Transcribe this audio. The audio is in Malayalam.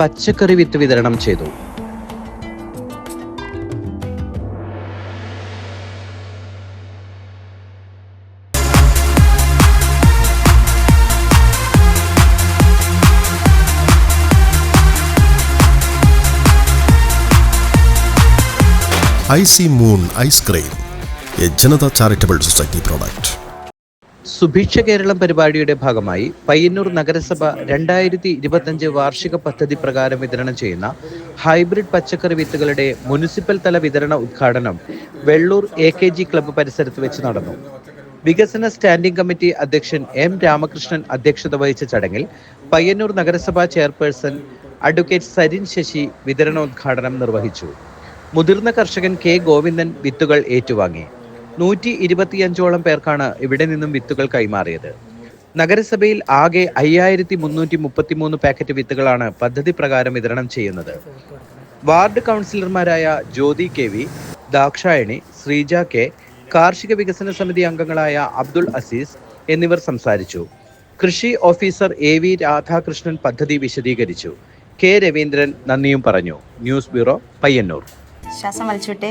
പച്ചക്കറി വിത്ത് വിതരണം ചെയ്തു. Ice moon ice cream A Janata charitable society product. Subhiksha Keralam പരിപാടിയുടെ ഭാഗമായി പയ്യന്നൂർ നഗരസഭ രണ്ടായിരത്തി ഇരുപത്തഞ്ച് വാർഷിക പദ്ധതി പ്രകാരം വിതരണം ചെയ്യുന്ന ഹൈബ്രിഡ് പച്ചക്കറി വിത്തുകളുടെ മുനിസിപ്പൽ തല വിതരണ ഉദ്ഘാടനം Vellur A K G club പരിസരത്ത് വെച്ച് നടന്നു. വികസന സ്റ്റാൻഡിംഗ് കമ്മിറ്റി അധ്യക്ഷൻ എം രാമകൃഷ്ണൻ അധ്യക്ഷത വഹിച്ച ചടങ്ങിൽ പയ്യന്നൂർ നഗരസഭാ ചെയർപേഴ്സൺ അഡ്വക്കേറ്റ് സരിൻ ശശി വിതരണോദ്ഘാടനം നിർവഹിച്ചു. മുതിർന്ന കർഷകൻ കെ ഗോവിന്ദൻ വിത്തുകൾ ഏറ്റുവാങ്ങി. നൂറ്റി ഇരുപത്തിയഞ്ചോളം പേർക്കാണ് ഇവിടെ നിന്നും വിത്തുകൾ കൈമാറിയത്. നഗരസഭയിൽ ആകെ അയ്യായിരത്തി മുന്നൂറ്റി മുപ്പത്തിമൂന്ന് പാക്കറ്റ് വിത്തുകളാണ് പദ്ധതി പ്രകാരം വിതരണം ചെയ്യുന്നത്. വാർഡ് കൗൺസിലർമാരായ Jyothi K V Dakshayani Sreeja K കാർഷിക വികസന സമിതി അംഗങ്ങളായ അബ്ദുൾ അസീസ് എന്നിവർ സംസാരിച്ചു. കൃഷി ഓഫീസർ എ വി രാധാകൃഷ്ണൻ പദ്ധതി വിശദീകരിച്ചു. കെ രവീന്ദ്രൻ നന്ദിയും പറഞ്ഞു. News bureau Payyanur. ശ്വാസം വലിച്ചുവിട്ടെ.